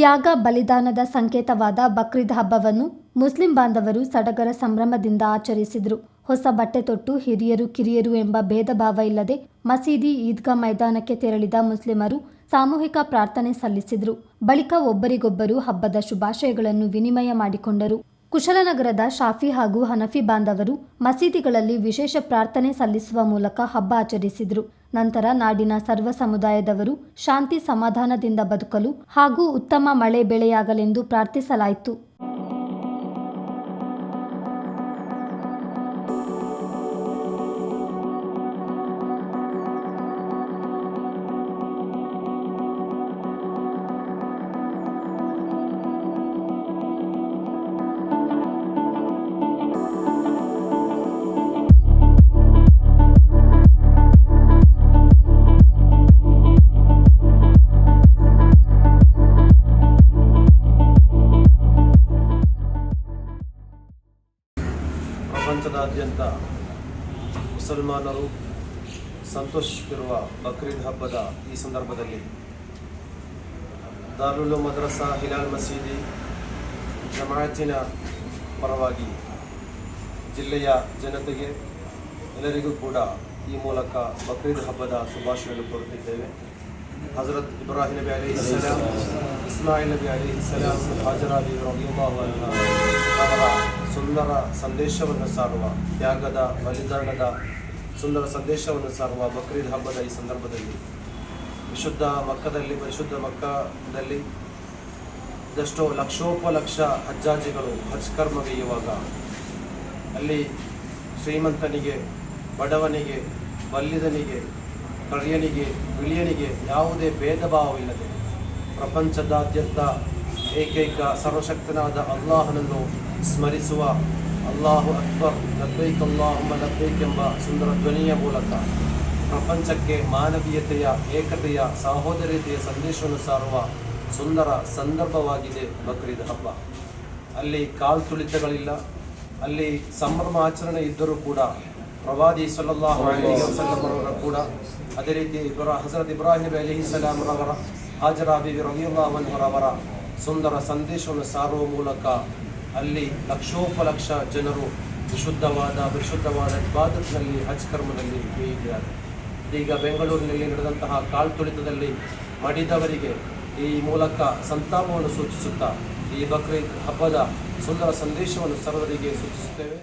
ತ್ಯಾಗ ಬಲಿದಾನದ ಸಂಕೇತವಾದ ಬಕ್ರೀದ್ ಹಬ್ಬವನ್ನು ಮುಸ್ಲಿಂ ಬಾಂಧವರು ಸಡಗರ ಸಂಭ್ರಮದಿಂದ ಆಚರಿಸಿದರು. ಹೊಸ ಬಟ್ಟೆ ತೊಟ್ಟು ಹಿರಿಯರು, ಕಿರಿಯರು ಎಂಬ ಭೇದ ಭಾವ ಇಲ್ಲದೆ ಮಸೀದಿ, ಈದ್ಗಾ ಮೈದಾನಕ್ಕೆ ತೆರಳಿದ ಮುಸ್ಲಿಮರು ಸಾಮೂಹಿಕ ಪ್ರಾರ್ಥನೆ ಸಲ್ಲಿಸಿದರು. ಬಳಿಕ ಒಬ್ಬರಿಗೊಬ್ಬರು ಹಬ್ಬದ ಶುಭಾಶಯಗಳನ್ನು ವಿನಿಮಯ ಮಾಡಿಕೊಂಡರು. ಕುಶಲನಗರದ ಶಾಫಿ ಹಾಗೂ ಹನಫಿ ಬಾಂಧವರು ಮಸೀದಿಗಳಲ್ಲಿ ವಿಶೇಷ ಪ್ರಾರ್ಥನೆ ಸಲ್ಲಿಸುವ ಮೂಲಕ ಹಬ್ಬ ಆಚರಿಸಿದರು. ನಂತರ ನಾಡಿನ ಸರ್ವ ಸಮುದಾಯದವರು ಶಾಂತಿ ಸಮಾಧಾನದಿಂದ ಬದುಕಲು ಹಾಗೂ ಉತ್ತಮ ಮಳೆ ಬೆಳೆಯಾಗಲೆಂದು ಪ್ರಾರ್ಥಿಸಲಾಯಿತು. ಪ್ರಪಂಚದಾದ್ಯಂತ ಮುಸಲ್ಮಾನರು ಸಂತೋಷಿಸುತ್ತಿರುವ ಬಕ್ರೀದ್ ಹಬ್ಬದ ಈ ಸಂದರ್ಭದಲ್ಲಿ ದಾರುಲ್ ಮದ್ರಸಾ ಹಿಲಾಲ್ ಮಸೀದಿ ಜಮಾಯತಿನ ಪರವಾಗಿ ಜಿಲ್ಲೆಯ ಜನತೆಗೆ ಎಲ್ಲರಿಗೂ ಕೂಡ ಈ ಮೂಲಕ ಬಕ್ರೀದ್ ಹಬ್ಬದ ಶುಭಾಶಯಗಳು ಕೋರುತ್ತಿದ್ದೇವೆ. ಹಜರತ್ ಇಬ್ರಾಹಿಂ ನಬಿ ಅಲಿ ಇಸ್ಲಾಂ ಇಸ್ಮಾಯಿಲ್ ನಬಿ ಅಲಿ ಇಸ್ಲಾಂ ಅವರ ಅನ್ಹ ಅವರ ಸುಂದರ ಸಂದೇಶವನ್ನು ಸಾರುವ ತ್ಯಾಗದ, ಬಲಿದಾನದ ಸುಂದರ ಸಂದೇಶವನ್ನು ಸಾರುವ ಬಕ್ರೀದ್ ಹಬ್ಬದ ಈ ಸಂದರ್ಭದಲ್ಲಿ. ವಿಶುದ್ಧ ಮಕ್ಕದಲ್ಲಿ, ಪರಿಶುದ್ಧ ಮಕ್ಕದಲ್ಲಿ ಇದಷ್ಟೋ ಲಕ್ಷೋಪಲಕ್ಷ ಹಜ್ಜಾಜಿಗಳು ಹಜ್ ಕರ್ಮಗೈಯುವಾಗ ಅಲ್ಲಿ ಶ್ರೀಮಂತನಿಗೆ, ಬಡವನಿಗೆ, ಬಲ್ಲಿದನಿಗೆ, ಕರಿಯನಿಗೆ, ಬಿಳಿಯನಿಗೆ ಯಾವುದೇ ಭೇದ ಭಾವವಿಲ್ಲದೆ ಪ್ರಪಂಚದಾದ್ಯಂತ ಏಕೈಕ ಸರ್ವಶಕ್ತನಾದ ಅಲ್ಲಾಹನನ್ನು ಸ್ಮರಿಸುವ ಅಲ್ಲಾಹು ಅಕ್ಬರ್, ಲಬ್ಬೈಕ್ ಅಲ್ಲಾಹುಮ್ಮ, ಲಬ್ಬೈಕ್ ಎಂಬ ಸುಂದರ ಧ್ವನಿಯ ಮೂಲಕ. ಪ್ರಪಂಚಕ್ಕೆ ಮಾನವೀಯತೆಯ, ಏಕತೆಯ ಸಹೋದರತೆಯ ಸಂದೇಶವನ್ನು ಸಾರುವ ಸುಂದರ ಸಂದರ್ಭವಾಗಿದೆ ಬಕ್ರೀದ್ ಹಬ್ಬ. ಅಲ್ಲಿ ಕಾಲು ತುಳಿತಗಳಿಲ್ಲ, ಅಲ್ಲಿ ಸಂಭ್ರಮ ಆಚರಣೆ ಇದ್ದರೂ ಕೂಡ, ಪ್ರವಾದಿ ಸಲ್ಲಲ್ಲಾಹು ಅಲೈಹಿ ವಸಲ್ಲಂ ಅವರ ಕೂಡ, ಅದೇ ರೀತಿ ಇಬ್ರಾ ಹಜರತ್ ಇಬ್ರಾಹಿಂ ಅಲಿ ಸಲಾಮ್ರವರ ರವರ ಹಾಜರಾ ಬಿಬಿ ಅನ್ಹರವರ ಸುಂದರ ಸಂದೇಶವನ್ನು ಸಾರುವ ಮೂಲಕ ಅಲ್ಲಿ ಲಕ್ಷೋಪಲಕ್ಷ ಜನರು ವಿಶುದ್ಧವಾದ ವಿಶುದ್ಧವಾದ ಇಬಾದತ್ನಲ್ಲಿ ಹಜ್ ಕರ್ಮದಲ್ಲಿ ಇದ್ದಾರೆ ಈಗ ಬೆಂಗಳೂರಿನಲ್ಲಿ ನಡೆದಂತಹ ಕಾಲ್ತುಳಿತದಲ್ಲಿ ಮಡಿದವರಿಗೆ ಈ ಮೂಲಕ ಸಂತಾಪವನ್ನು ಸೂಚಿಸುತ್ತಾ ಈ ಬಕ್ರೀದ್ ಹಬ್ಬದ ಸುಂದರ ಸಂದೇಶವನ್ನು ಸರ್ವರಿಗೆ ಸೂಚಿಸುತ್ತೇವೆ.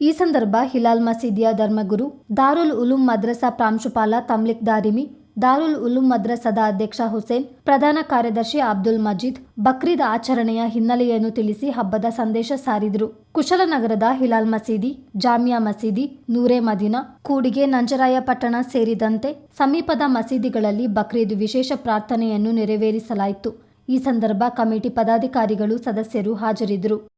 ಈ ಸಂದರ್ಭ ಹಿಲಾಲ್ ಮಸೀದಿಯ ಧರ್ಮಗುರು ದಾರುಲ್ ಉಲುಂ ಮದ್ರಸಾ ಪ್ರಾಂಶುಪಾಲ ತಮ್ಲಿಕ್ ದಾರಿಮಿ ದಾರುಲ್ ಉಲುಂ ಮದ್ರಸದ ಅಧ್ಯಕ್ಷ ಹುಸೇನ್, ಪ್ರಧಾನ ಕಾರ್ಯದರ್ಶಿ ಅಬ್ದುಲ್ ಮಜೀದ್ ಬಕ್ರೀದ್ ಆಚರಣೆಯ ಹಿನ್ನೆಲೆಯನ್ನು ತಿಳಿಸಿ ಹಬ್ಬದ ಸಂದೇಶ ಸಾರಿದರು. ಕುಶಲನಗರದ ಹಿಲಾಲ್ ಮಸೀದಿ, ಜಾಮಿಯಾ ಮಸೀದಿ, ನೂರೆ ಮದಿನಾ, ಕೂಡಿಗೆ ನಂಜರಾಯಪಟ್ಟಣ ಸೇರಿದಂತೆ ಸಮೀಪದ ಮಸೀದಿಗಳಲ್ಲಿ ಬಕ್ರೀದ್ ವಿಶೇಷ ಪ್ರಾರ್ಥನೆಯನ್ನು ನೆರವೇರಿಸಲಾಯಿತು. ಈ ಸಂದರ್ಭ ಕಮಿಟಿ ಪದಾಧಿಕಾರಿಗಳು ಸದಸ್ಯರು ಹಾಜರಿದ್ದರು.